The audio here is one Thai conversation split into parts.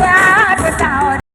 อยากจะเจ้า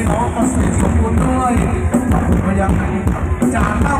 พี่น้องเกษตรสมบูรณ์ด้วยขอบยังจากเต้า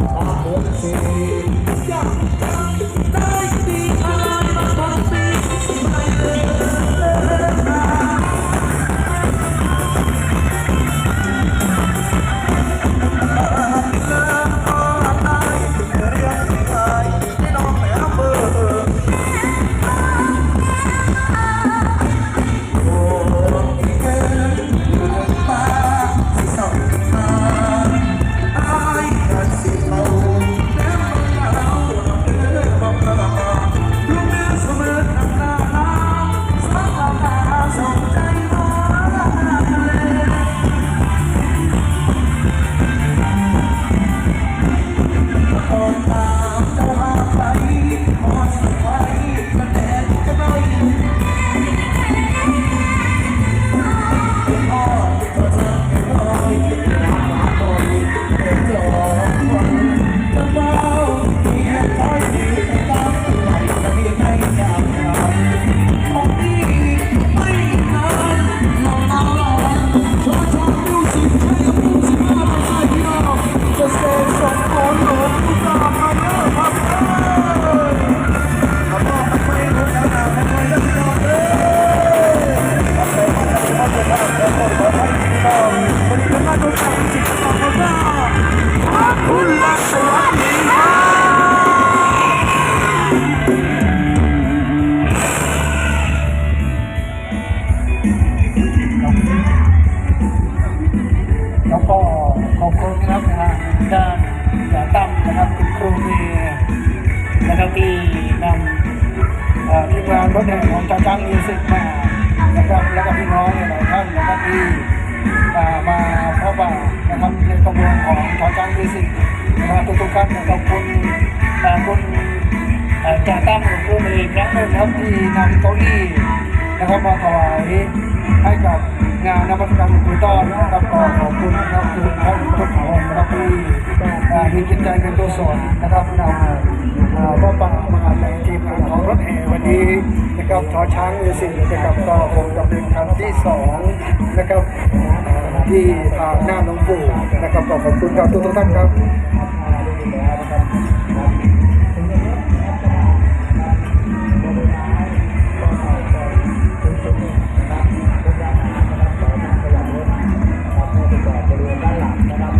อ รถแห่ของจ่าจังมิวสิกมานะครับแล้วก็พี่น้องหลายท่านนะครับที่อ่ามาพบปะนะครับในกระบวนของจ่าจังมิวสิกนะครับทุกๆท่านขอบคุณคุณจ่าตั้มคุณครูเมย์อีกครั้งนะครับที่นำเก้าอี้นะครับมาถวายให้กับงานนวัตกรรมคุยต้อนนะครับขอบคุณนะครับทุกท่าน มีจิตใจเป็นตัวสอนนะครับนำอ่าป่ามหาในทีมงานของรถแห่วันนี้นะครับชอช้างมิวสิกนะครับก็คงจะเป็นครั้งที่สองนะครับที่หน้าหลวงปู่นะครับขอบคุณครับทุกท่านครับ